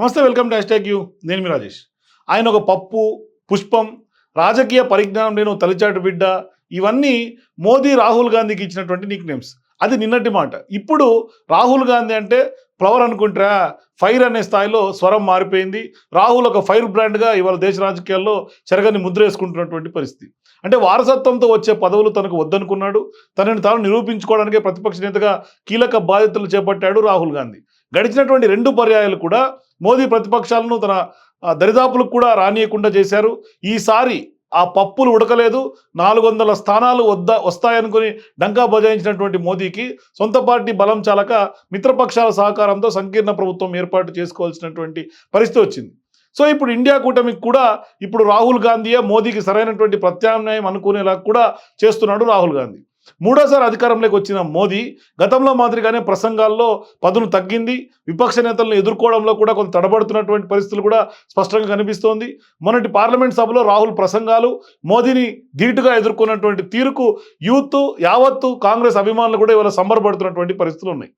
నమస్తే welcome to hash you. నేను మీ రాజేష్. ఆయన ఒక పప్పు పుష్పం రాజకీయ పరిజ్ఞానం నేను తలిచాటు బిడ్డ ఇవన్నీ మోదీ రాహుల్ గాంధీకి ఇచ్చినటువంటి నిక్ నేమ్స్ అది నిన్నటి మాట. ఇప్పుడు రాహుల్ గాంధీ అంటే ఫ్లవర్ అనుకుంటారా? ఫైర్ అనే స్థాయిలో స్వరం మారిపోయింది. రాహుల్ ఒక ఫైర్ బ్రాండ్గా ఇవాళ దేశ రాజకీయాల్లో చెరగని ముద్ర వేసుకుంటున్నటువంటి పరిస్థితి. అంటే వారసత్వంతో వచ్చే పదవులు తనకు వద్దనుకున్నాడు. తనని తాను నిరూపించుకోవడానికే ప్రతిపక్ష నేతగా కీలక బాధ్యతలు చేపట్టాడు రాహుల్ గాంధీ. గడిచినటువంటి రెండు పర్యాయాలు కూడా మోదీ ప్రతిపక్షాలను తన దరిదాపులకు కూడా రానియకుండా చేశారు. ఈసారి ఆ పప్పులు ఉడకలేదు. నాలుగు వందల స్థానాలు వద్ద వస్తాయనుకుని డంకా బజాయించినటువంటి మోదీకి సొంత పార్టీ బలం చాలక మిత్రపక్షాల సహకారంతో సంకీర్ణ ప్రభుత్వం ఏర్పాటు చేసుకోవాల్సినటువంటి పరిస్థితి వచ్చింది. సో ఇప్పుడు ఇండియా కూటమికి కూడా ఇప్పుడు రాహుల్ గాంధీయే మోదీకి సరైనటువంటి ప్రత్యామ్నాయం అనుకునేలా కూడా చేస్తున్నాడు రాహుల్ గాంధీ. మూడోసారి అధికారంలోకి వచ్చిన మోదీ గతంలో మాదిరిగానే ప్రసంగాల్లో పదును తగ్గింది. విపక్ష నేతలను ఎదుర్కోవడంలో కూడా కొంత తడబడుతున్నటువంటి పరిస్థితులు కూడా స్పష్టంగా కనిపిస్తోంది. మొన్నటి పార్లమెంట్ సభలో రాహుల్ ప్రసంగాలు మోదీని ధీటుగా ఎదుర్కొన్నటువంటి తీరుకు యూత్ యావత్తు కాంగ్రెస్ అభిమానులు కూడా ఇవాళ సంబరపడుతున్నటువంటి పరిస్థితులు ఉన్నాయి.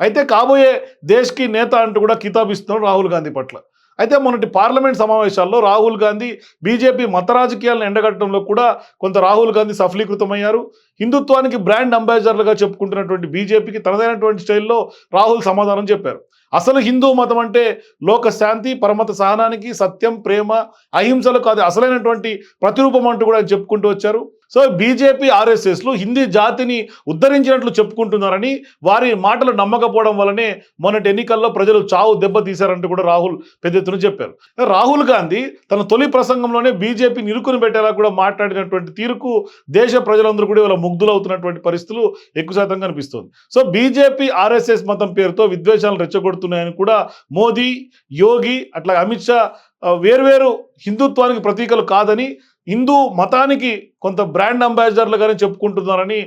అయితే కాబోయే దేశ్కి నేత అంటూ కూడా కితాబిస్తున్నారు రాహుల్ గాంధీ పట్ల. అయితే మొన్నటి పార్లమెంట్ సమావేశాల్లో రాహుల్ గాంధీ బీజేపీ మత రాజకీయాలను ఎండగట్టడంలో కూడా కొంత రాహుల్ గాంధీ సఫలీకృతమయ్యారు. హిందుత్వానికి బ్రాండ్ అంబాసిడర్లుగా చెప్పుకుంటున్నటువంటి బీజేపీకి తనదైనటువంటి స్టైల్లో రాహుల్ సమాధానం చెప్పారు. అసలు హిందూ మతం అంటే లోక శాంతి పరమత సహనానికి సత్యం ప్రేమ అహింసలకు అది అసలైనటువంటి ప్రతిరూపం అంటూ కూడా చెప్పుకుంటూ వచ్చారు. సో బీజేపీ ఆర్ఎస్ఎస్లు హిందీ జాతిని ఉద్ధరించినట్లు చెప్పుకుంటున్నారని వారి మాటలు నమ్మకపోవడం వల్లనే మొన్నటి ఎన్నికల్లో ప్రజలు చావు దెబ్బతీశారంటూ కూడా రాహుల్ పెద్ద ఎత్తున చెప్పారు. రాహుల్ గాంధీ తన తొలి ప్రసంగంలోనే బీజేపీ నిరుకుని పెట్టేలా కూడా మాట్లాడినటువంటి తీరుకు దేశ ప్రజలందరూ కూడా ఇవాళ ముగ్ధులవుతున్నటువంటి పరిస్థితులు ఎక్కువ శాతం కనిపిస్తుంది. సో బీజేపీ ఆర్ఎస్ఎస్ మతం పేరుతో విద్వేషాలను రెచ్చగొడుతున్నాయని కూడా మోదీ యోగి అట్లా అమిత్ షా వేర్వేరు హిందుత్వానికి ప్రతీకలు కాదని హిందూ మతానికి కొంత బ్రాండ్ అంబాసిడర్లుగానే చెప్పుకుంటున్నారని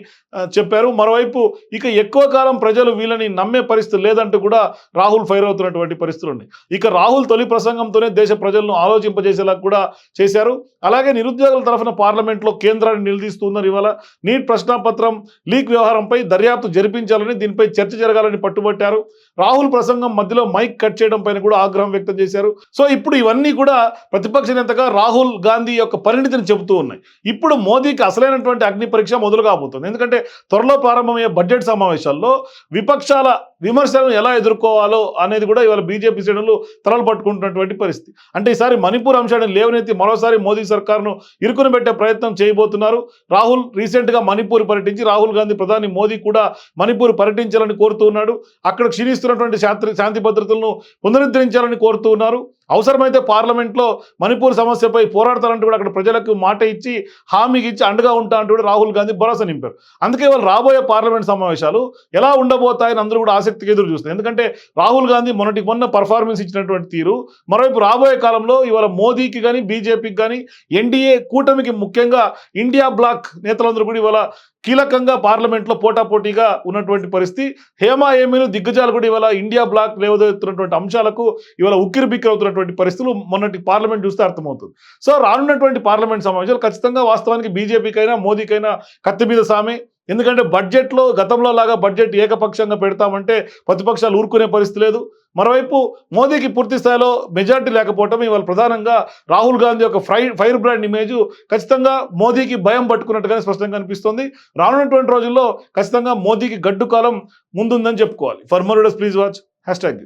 చెప్పారు. మరోవైపు ఇక ఎక్కువ కాలం ప్రజలు వీళ్ళని నమ్మే పరిస్థితి లేదంటూ కూడా రాహుల్ ఫైర్ అవుతున్నటువంటి పరిస్థితులు ఉన్నాయి. ఇక రాహుల్ తొలి ప్రసంగంతోనే దేశ ప్రజలను ఆలోచింపజేసేలా కూడా చేశారు. అలాగే నిరుద్యోగుల తరఫున పార్లమెంట్లో కేంద్రాన్ని నిలదీస్తున్నారు ఇవాళ. నీట్ ప్రశ్నాపత్రం లీక్ వ్యవహారంపై దర్యాప్తు జరిపించాలని దీనిపై చర్చ జరగాలని పట్టుబట్టారు. రాహుల్ ప్రసంగం మధ్యలో మైక్ కట్ చేయడం పైన కూడా ఆగ్రహం వ్యక్తం చేశారు. సో ఇప్పుడు ఇవన్నీ కూడా ప్రతిపక్ష నేతగా రాహుల్ గాంధీ యొక్క పరిణితిని చెబుతూ ఉన్నాయి. ఇప్పుడు మోదీకి అసలైనటువంటి అగ్ని పరీక్ష మొదలు కాబోతుంది. ఎందుకంటే త్వరలో ప్రారంభమయ్యే బడ్జెట్ సమావేశాల్లో విపక్షాల విమర్శలను ఎలా ఎదుర్కోవాలో అనేది కూడా ఇవాళ బీజేపీ శ్రేణులు తలలు పట్టుకుంటున్నటువంటి పరిస్థితి. అంటే ఈసారి మణిపూర్ అంశాన్ని లేవనెత్తి మరోసారి మోదీ సర్కార్ను ఇరుకుని పెట్టే ప్రయత్నం చేయబోతున్నారు. రాహుల్ రీసెంట్గా మణిపూర్ పర్యటించి రాహుల్ గాంధీ ప్రధాని మోదీ కూడా మణిపూర్ పర్యటించాలని కోరుతూ ఉన్నాడు. అక్కడ క్షీణిస్తున్నటువంటి శాంతి శాంతి భద్రతలను పునరుద్ధరించాలని కోరుతూ ఉన్నారు. అవసరమైతే పార్లమెంట్లో మణిపూర్ సమస్యపై పోరాడతారంటూ కూడా అక్కడ ప్రజలకు మాట ఇచ్చి హామీకి ఇచ్చి అండగా ఉంటా అంటూ కూడా రాహుల్ గాంధీ భరోసా నింపారు. అందుకే వాళ్ళు రాబోయే పార్లమెంట్ సమావేశాలు ఎలా ఉండబోతాయని అందరూ కూడా ఆసక్తికి ఎదురు చూస్తుంది. ఎందుకంటే రాహుల్ గాంధీ మొన్నటి మొన్న పర్ఫార్మెన్స్ ఇచ్చినటువంటి తీరు. మరోవైపు రాబోయే కాలంలో ఇవాళ మోదీకి కానీ బీజేపీకి కానీ ఎన్డీఏ కూటమికి ముఖ్యంగా ఇండియా బ్లాక్ నేతలందరూ కూడా ఇవాళ కీలకంగా పార్లమెంట్లో పోటాపోటీగా ఉన్నటువంటి పరిస్థితి. హేమా ఏమీలు దిగ్గజాలు కూడా ఇవాళ ఇండియా బ్లాక్ లేవదెత్తున్నటువంటి అంశాలకు ఇవాళ ఉక్కిరి బిక్కిరి అవుతున్నటువంటి పరిస్థితులు మొన్నటి పార్లమెంట్ చూస్తే అర్థమవుతుంది. సో రానున్నటువంటి పార్లమెంట్ సమావేశాలు ఖచ్చితంగా వాస్తవానికి బీజేపీకైనా మోదీకైనా కత్తి మీద సామే. ఎందుకంటే బడ్జెట్లో గతంలో లాగా బడ్జెట్ ఏకపక్షంగా పెడతామంటే ప్రతిపక్షాలు ఊరుకునే పరిస్థితి లేదు. మరోవైపు మోదీకి పూర్తి స్థాయిలో మెజార్టీ లేకపోవటం ఇవాళ ప్రధానంగా రాహుల్ గాంధీ యొక్క ఫ్రై ఫైర్ బ్రాండ్ ఇమేజ్ ఖచ్చితంగా మోదీకి భయం పట్టుకున్నట్టుగానే స్పష్టంగా కనిపిస్తుంది. రానున్నటువంటి రోజుల్లో ఖచ్చితంగా మోదీకి గడ్డు కాలం ముందుందని చెప్పుకోవాలి. For more please watch. Hashtag